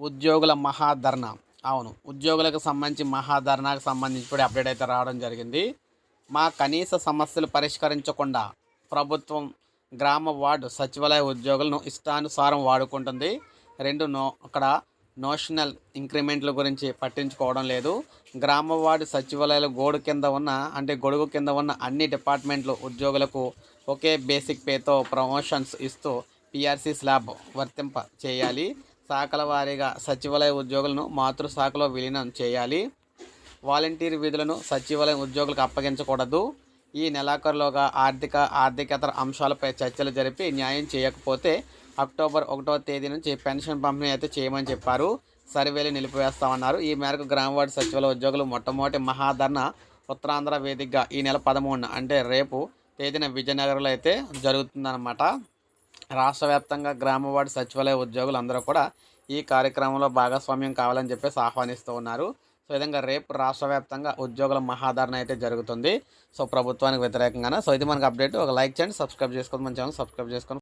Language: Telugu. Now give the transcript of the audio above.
ఉద్యోగుల మహాధర్ణ అవును ఉద్యోగులకు సంబంధించి మహాధర్నాకు సంబంధించి కూడా అప్డేట్ అయితే రావడం జరిగింది. మా కనీస సమస్యలు పరిష్కరించకుండా ప్రభుత్వం గ్రామ వార్డు సచివాలయ ఉద్యోగులను ఇష్టానుసారం వాడుకుంటుంది. రెండు నో అక్కడ నోషనల్ ఇంక్రిమెంట్ల గురించి పట్టించుకోవడం లేదు. గ్రామ వార్డు సచివాలయాల గోడు కింద ఉన్న అంటే గొడుగు కింద ఉన్న అన్ని డిపార్ట్మెంట్లు ఉద్యోగులకు ఒకే బేసిక్ పేతో ప్రమోషన్స్ ఇస్తూ పిఆర్సీ స్లాబ్ వర్తింప చేయాలి శాఖల వారీగా సచివాలయ ఉద్యోగులను మాతృశాఖలో విలీనం చేయాలి. వాలంటీర్ విధులను సచివాలయం ఉద్యోగులకు అప్పగించకూడదు. ఈ నెలాఖరులోగా ఆర్థిక ఆర్థికేతర అంశాలపై చర్చలు జరిపి న్యాయం చేయకపోతే అక్టోబర్ ఒకటో తేదీ నుంచి పెన్షన్ పంపిణీ అయితే చేయమని చెప్పారు. సర్వేలు నిలిపివేస్తామన్నారు. ఈ మేరకు గ్రామవార్డు సచివాలయ ఉద్యోగులు మొట్టమొదటి మహాధరణ ఉత్తరాంధ్ర వేదికగా ఈ నెల పదమూడున అంటే రేపు తేదీన విజయనగరంలో అయితే జరుగుతుందన్నమాట. రాష్ట్ర వ్యాప్తంగా గ్రామ సచివాలయ ఉద్యోగులు అందరూ కూడా ఈ కార్యక్రమంలో భాగస్వామ్యం కావాలని చెప్పేసి ఆహ్వానిస్తూ ఉన్నారు. సో విధంగా రేపు రాష్ట్ర వ్యాప్తంగా ఉద్యోగుల మహాధారణ అయితే జరుగుతుంది. సో ప్రభుత్వానికి వ్యతిరేకంగానే? సో ఇది మనకు అప్డేట్. ఒక లైక్ చేయండి సబ్స్క్రైబ్ చేసుకోండి మన ఛానల్ సబ్స్క్రైబ్ చేసుకొని